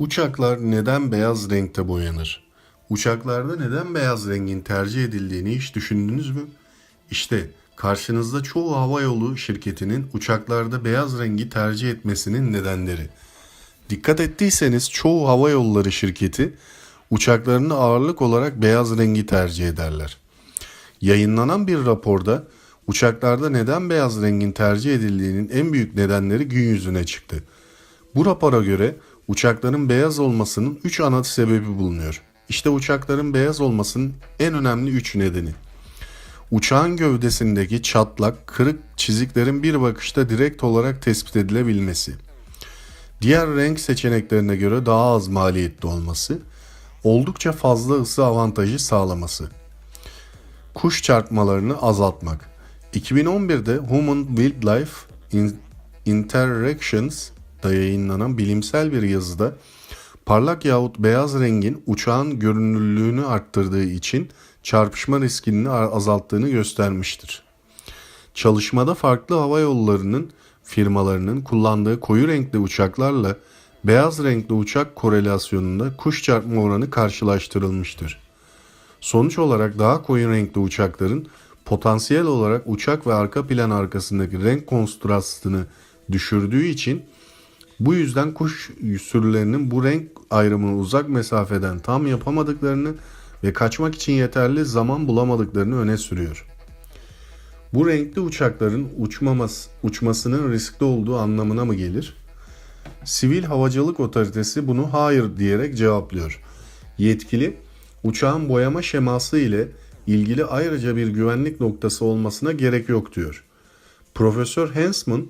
Uçaklar neden beyaz renkte boyanır? Uçaklarda neden beyaz rengin tercih edildiğini hiç düşündünüz mü? İşte karşınızda çoğu havayolu şirketinin uçaklarda beyaz rengi tercih etmesinin nedenleri. Dikkat ettiyseniz çoğu havayolları şirketi uçaklarını ağırlık olarak beyaz rengi tercih ederler. Yayınlanan bir raporda uçaklarda neden beyaz rengin tercih edildiğinin en büyük nedenleri gün yüzüne çıktı. Bu rapora göre uçakların beyaz olmasının 3 ana sebebi bulunuyor. İşte uçakların beyaz olmasının en önemli 3 nedeni. Uçağın gövdesindeki çatlak, kırık çiziklerin bir bakışta direkt olarak tespit edilebilmesi. Diğer renk seçeneklerine göre daha az maliyetli olması, oldukça fazla ısı avantajı sağlaması. Kuş çarpmalarını azaltmak. 2011'de Human Wildlife In- Interactions da yayınlanan bilimsel bir yazıda parlak yahut beyaz rengin uçağın görünürlüğünü arttırdığı için çarpışma riskini azalttığını göstermiştir. Çalışmada farklı hava yollarının firmalarının kullandığı koyu renkli uçaklarla beyaz renkli uçak korelasyonunda kuş çarpma oranı karşılaştırılmıştır. Sonuç olarak daha koyu renkli uçakların potansiyel olarak uçak ve arka plan arkasındaki renk kontrastını düşürdüğü için bu yüzden kuş sürülerinin bu renk ayrımını uzak mesafeden tam yapamadıklarını ve kaçmak için yeterli zaman bulamadıklarını öne sürüyor. Bu renkli uçakların uçmaması, uçmasının riskli olduğu anlamına mı gelir? Sivil Havacılık Otoritesi bunu hayır diyerek cevaplıyor. Yetkili, uçağın boyama şeması ile ilgili ayrıca bir güvenlik noktası olmasına gerek yok diyor. Profesör Hensman,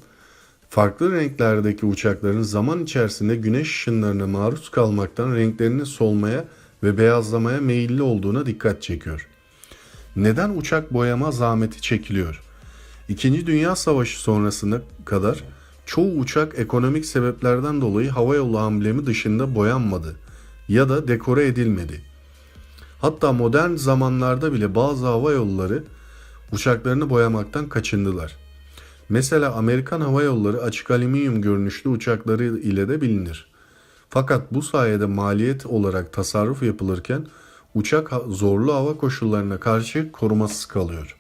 farklı renklerdeki uçakların zaman içerisinde güneş ışınlarına maruz kalmaktan renklerinin solmaya ve beyazlamaya meyilli olduğuna dikkat çekiyor. Neden uçak boyama zahmeti çekiliyor? İkinci Dünya Savaşı sonrasına kadar çoğu uçak ekonomik sebeplerden dolayı havayolu amblemi dışında boyanmadı ya da dekore edilmedi. Hatta modern zamanlarda bile bazı hava yolları uçaklarını boyamaktan kaçındılar. Mesela Amerikan Hava Yolları açık alüminyum görünüşlü uçakları ile de bilinir. Fakat bu sayede maliyet olarak tasarruf yapılırken uçak zorlu hava koşullarına karşı korumasız kalıyor.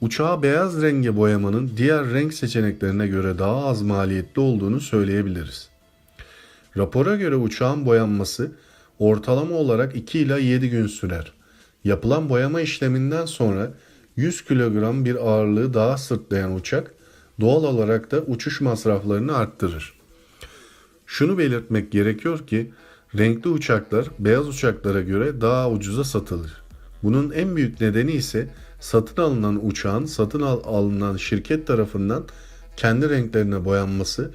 Uçağı beyaz renge boyamanın diğer renk seçeneklerine göre daha az maliyetli olduğunu söyleyebiliriz. Rapora göre uçağın boyanması ortalama olarak 2 ila 7 gün sürer. Yapılan boyama işleminden sonra 100 kilogram bir ağırlığı daha sırtlayan uçak doğal olarak da uçuş masraflarını arttırır. Şunu belirtmek gerekiyor ki renkli uçaklar beyaz uçaklara göre daha ucuza satılır. Bunun en büyük nedeni ise satın alınan uçağın satın al- alınan şirket tarafından kendi renklerine boyanması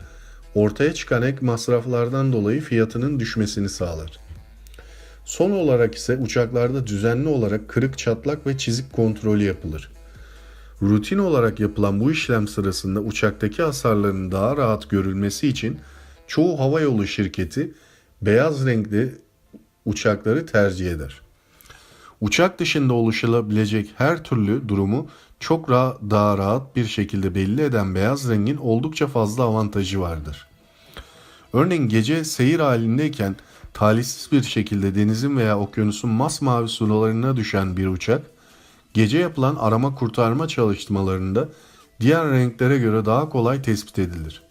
ortaya çıkan ek masraflardan dolayı fiyatının düşmesini sağlar. Son olarak ise uçaklarda düzenli olarak kırık çatlak ve çizik kontrolü yapılır. Rutin olarak yapılan bu işlem sırasında uçaktaki hasarların daha rahat görülmesi için çoğu havayolu şirketi beyaz renkli uçakları tercih eder. Uçak dışında oluşabilecek her türlü durumu çok ra- daha rahat bir şekilde belli eden beyaz rengin oldukça fazla avantajı vardır. Örneğin gece seyir halindeyken talihsiz bir şekilde denizin veya okyanusun masmavi sularına düşen bir uçak, gece yapılan arama kurtarma çalışmalarında diğer renklere göre daha kolay tespit edilir.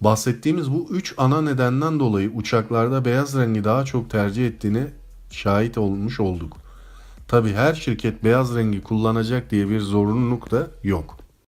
Bahsettiğimiz bu üç ana nedenden dolayı uçaklarda beyaz rengi daha çok tercih ettiğine şahit olmuş olduk. Tabi her şirket beyaz rengi kullanacak diye bir zorunluluk da yok.